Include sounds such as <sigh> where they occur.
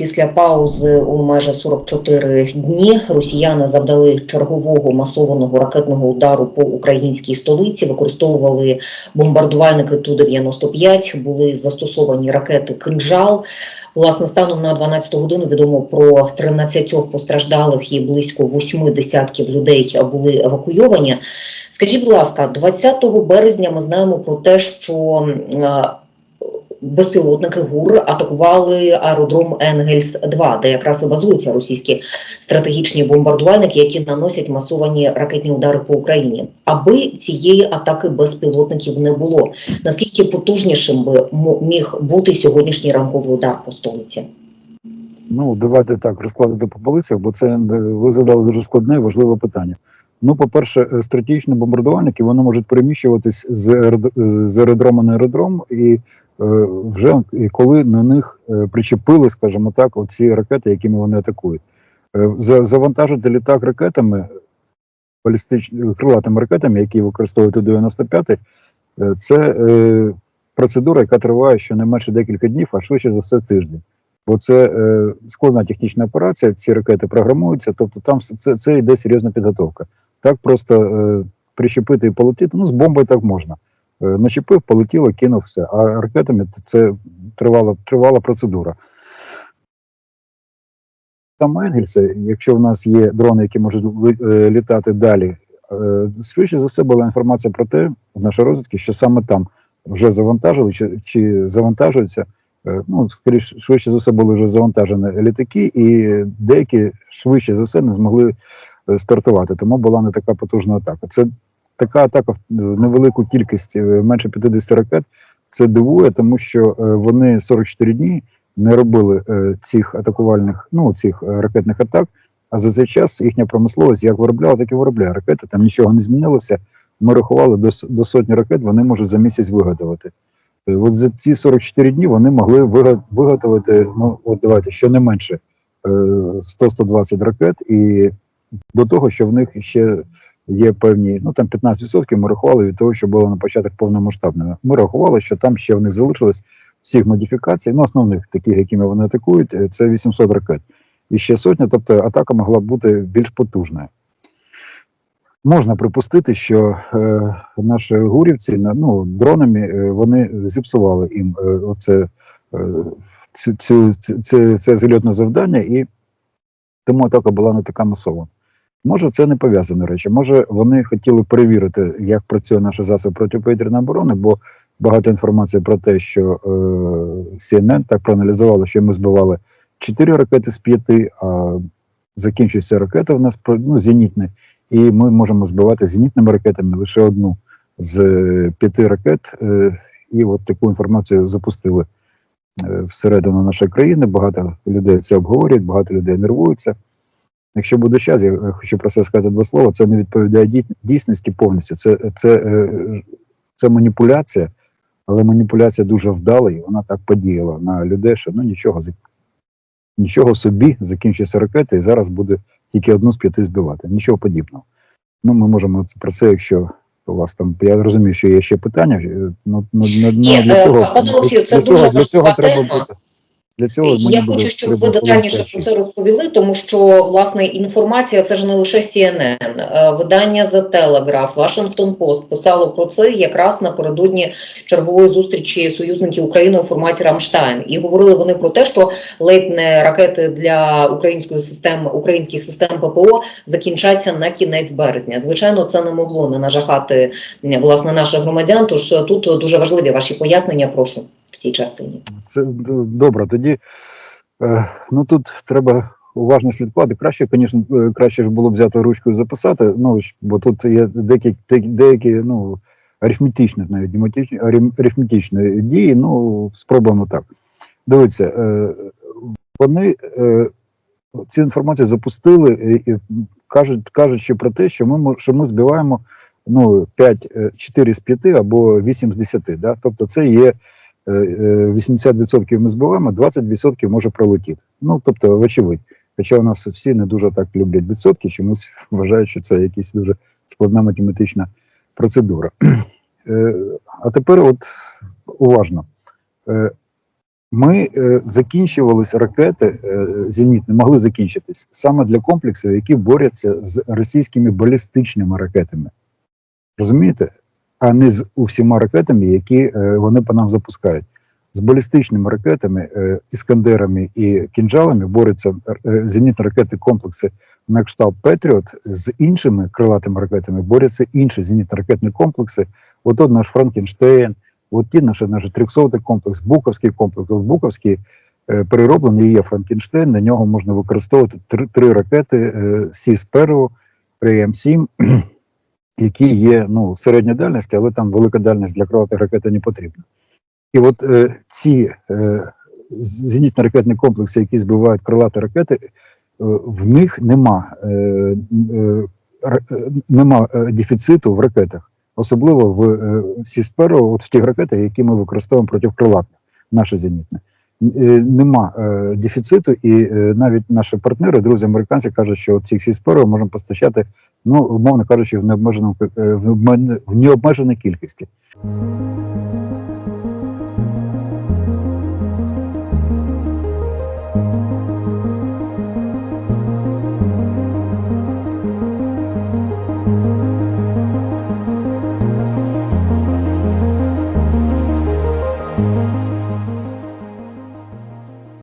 Після паузи у майже 44 дні росіяни завдали чергового масованого ракетного удару по українській столиці, використовували бомбардувальники Ту-95, були застосовані ракети «Кинжал». Власне, станом на 12 годину відомо про 13 постраждалих і близько 8 десятків людей були евакуйовані. Скажіть, будь ласка, 20 березня ми знаємо про те, що безпілотники ГУР атакували аеродром Енгельс-2, де якраз і базуються російські стратегічні бомбардувальники, які наносять масовані ракетні удари по Україні. Аби цієї атаки безпілотників не було, наскільки потужнішим би міг бути сьогоднішній ранковий удар по столиці? Ну, давайте так розкладати по полицях, бо це е, ви задали дуже складне і важливе питання. Ну, по-перше, е, стратегічні бомбардувальники вони можуть переміщуватись з, е, з аеродрому на аеродром, і е, вже коли на них е, причепили, скажімо так, оці ракети, якими вони атакують. Завантажити літак ракетами, балістичними крилатими ракетами, які використовують у 95 е, це е, процедура, яка триває щонайменше декілька днів, а швидше за все тиждень бо це е, складна технічна операція, ці ракети програмуються, тобто там це, це йде серйозна підготовка. Так просто е, прищепити і полетіти, ну з бомбою так можна. Е, начепив, полетіло, кинув все. А ракетами це тривала, тривала процедура. Там Енгельса, якщо в нас є дрони, які можуть е, літати далі, е, швидше за все була інформація про те, в нашій розвідки, що саме там вже завантажили чи, чи завантажуються Е, ну, скоріш, швидше за все були вже завантажені літаки, і деякі швидше за все не змогли стартувати. Тому була не така потужна атака. Це така атака в е, невелику кількість, е, менше 50 ракет. Це дивує, тому що е, вони 44 дні не робили е, цих атакувальних, ну цих е, ракетних атак. А за цей час їхня промисловість як виробляла, так і виробляє ракети. Там нічого не змінилося. Ми рахували до, до сотні ракет, вони можуть за місяць виготовити. Е, От за ці 44 дні вони могли виготовити, ну от давайте щонайменше е, 100-120 ракет, і до того, що в них ще є певні, ну там 15% ми рахували від того, що було на початок повномасштабного. Ми рахували, що там ще в них залишилось всіх модифікацій, ну основних таких, якими вони атакують, е, це 800 ракет. І ще сотня, тобто атака могла бути більш потужною. Можна припустити, що е, наші гурівці ну, дронами е, вони зіпсували їм е, оце, е, цю, цю, це, це зальотне завдання, і тому атака була не така масова. Може, це не пов'язані речі. Може, вони хотіли перевірити, як працює наша засоб протиповітряної оборони, бо багато інформації про те, що е, CNN так проаналізувало, що ми збивали 4 ракети з 5, а закінчується ракета в нас ну, зенітні, і ми можемо збивати зенітними ракетами лише одну з е, п'яти ракет. Е, і от таку інформацію запустили е, всередину нашої країни. Багато людей це обговорюють, багато людей нервуються. Якщо буде час, я хочу про це сказати два слова. Це не відповідає дій- дійсності повністю. Це, це, е, це маніпуляція, але маніпуляція дуже вдала, і вона так подіяла на людей, що ну нічого нічого собі закінчиться ракета, і зараз буде тільки одну з п'яти збивати. Нічого подібного. Ну, ми можемо про це, якщо у вас там, я розумію, що є ще питання. е, Ну, ну, ну, Ні, для е, цього, пане Олексію, це для цього, для цього треба бути. Для цього я хочу, щоб ви детальніше про це розповіли, тому що власне інформація це ж не лише CNN. Е, Видання The Telegraph, Washington Post писало про це якраз напередодні чергової зустрічі союзників України у форматі Рамштайн. І говорили вони про те, що ледь не ракети для української системи українських систем ППО закінчаться на кінець березня. Звичайно, це не могло не нажахати власне наших громадян. Тож тут дуже важливі ваші пояснення. Прошу цій частині. Це добре. Тоді е, ну тут треба уважно слідкувати. Краще, звісно, е, краще було б взяти ручку і записати. Ну бо тут є деякі деякі, ну арифметичні, навіть арифметичні дії. Ну спробуємо так. Дивіться, е, вони цю інформацію запустили і, кажуть, кажучи про те, що ми що ми збиваємо ну 5, 4 з 5 або 8 з 10. Да? Тобто це є 80% ми збиваємо, 20% може пролетіти. Ну, тобто, вочевидь. Хоча у нас всі не дуже так люблять відсотки, чомусь <laughs> вважають, що це якась дуже складна математична процедура. <clears throat> Е, А тепер от уважно. Е, Ми е, закінчувалися ракети е, зенітні, могли закінчитись саме для комплексів, які борються з російськими балістичними ракетами. Розумієте? А не з усіма ракетами, які е, вони по нам запускають. З балістичними ракетами, е, іскандерами і кінжалами борються е, зенітно ракети комплекси на кшталт Петріот. З іншими крилатими ракетами борються інші зенітно-ракетні комплекси. От от наш Франкенштейн, от ті наші, наш 300 комплекс, Буковський комплекс. Буковський перероблений є Франкенштейн, на нього можна використовувати три, три ракети е, Сі-Сперо, ПМ-7, які є ну, середня дальності, але там велика дальність для крилатих ракет не потрібна. І от е, ці е, зенітно-ракетні комплекси, які збивають крилаті ракети, е, в них нема, е, е, е, нема е, дефіциту в ракетах, особливо в е, Сісперо, от в тих ракетах, які ми використовуємо проти крилатних, наше зенітне. Е, Нема е, дефіциту, і е, навіть наші партнери, друзі американці, кажуть, що ці всі спори можемо постачати, ну умовно кажучи, в необмеженому в необмеженій кількості.